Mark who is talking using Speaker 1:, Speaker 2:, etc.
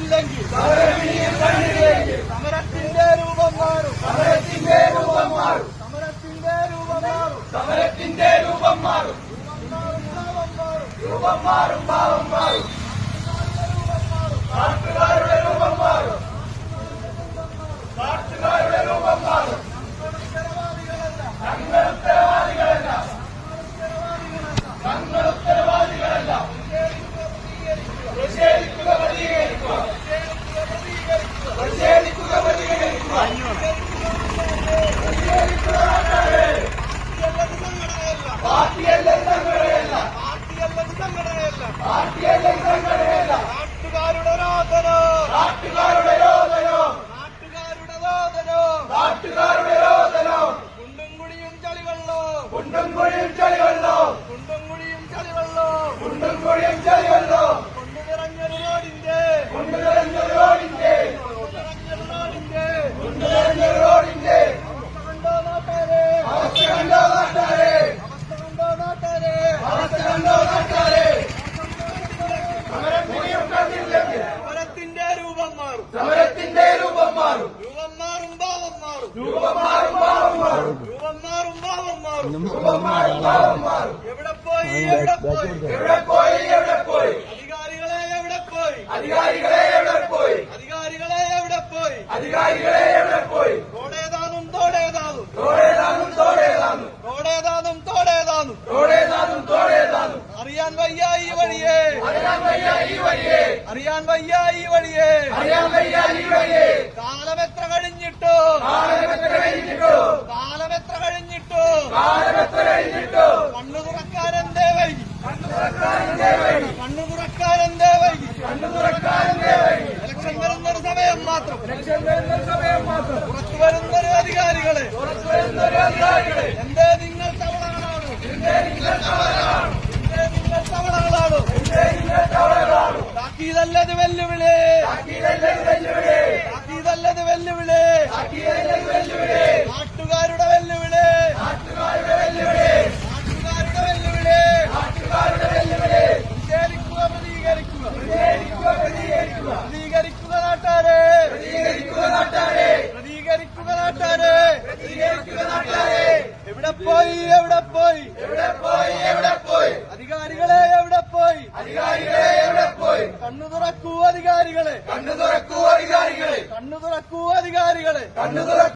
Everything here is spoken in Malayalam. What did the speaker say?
Speaker 1: കണ്ടില്ലെങ്കിൽ സമരത്തിന്റെ രൂപം മാറും സമരത്തിന്റെ രൂപം മാറും
Speaker 2: സമരത്തിന്റെ രൂപം മാറും
Speaker 1: സമരത്തിന്റെ രൂപം മാറും
Speaker 2: രൂപം മാറും ഭാവം മാറും
Speaker 1: നാട്ടുകാരുടെ Aquele
Speaker 2: എവിടെ പോയി എവിടെ പോയി?
Speaker 1: എവിടെ പോയി എവിടെ പോയി?
Speaker 2: അധികാരികളെ എവിടെ പോയി?
Speaker 1: അധികാരികളെ എവിടെ പോയി?
Speaker 2: അധികാരികളെ എവിടെ പോയി?
Speaker 1: അധികാരികളെ എവിടെ പോയി?
Speaker 2: തോടേതാനും തോടേതാനും.
Speaker 1: തോടേതാനും തോടേതാനും.
Speaker 2: തോടേതാനും തോടേതാനും.
Speaker 1: തോടേതാനും തോടേതാനും.
Speaker 2: അറിയാൻ വയ്യ ഈ വഴിയെ.
Speaker 1: അറിയാൻ വയ്യ ഈ വഴിയെ.
Speaker 2: അറിയാൻ വയ്യ ഈ വഴിയെ.
Speaker 1: അറിയാൻ വയ്യ ഈ വഴിയെ.
Speaker 2: കണ്ണുതുറക്കാരന്റെ വൈകി സമയം മാത്രം. പുറത്തു എന്തേ നിങ്ങൾ താക്കീതല്ലത് വെല്ലുവിളി. പോയി
Speaker 1: എവിടെ പോയി
Speaker 2: എവിടെ പോയി
Speaker 1: അധികാരികളെ എവിടെ
Speaker 2: പോയി അധികാരികളെ
Speaker 1: എവിടെ പോയി
Speaker 2: കണ്ണു തുറക്കൂ
Speaker 1: അധികാരികളെ. കണ്ണു
Speaker 2: തുറക്കൂ അധികാരികളെ.
Speaker 1: കണ്ണു തുറക്കൂ
Speaker 2: അധികാരികളെ. കണ്ണു തുറക്കൂ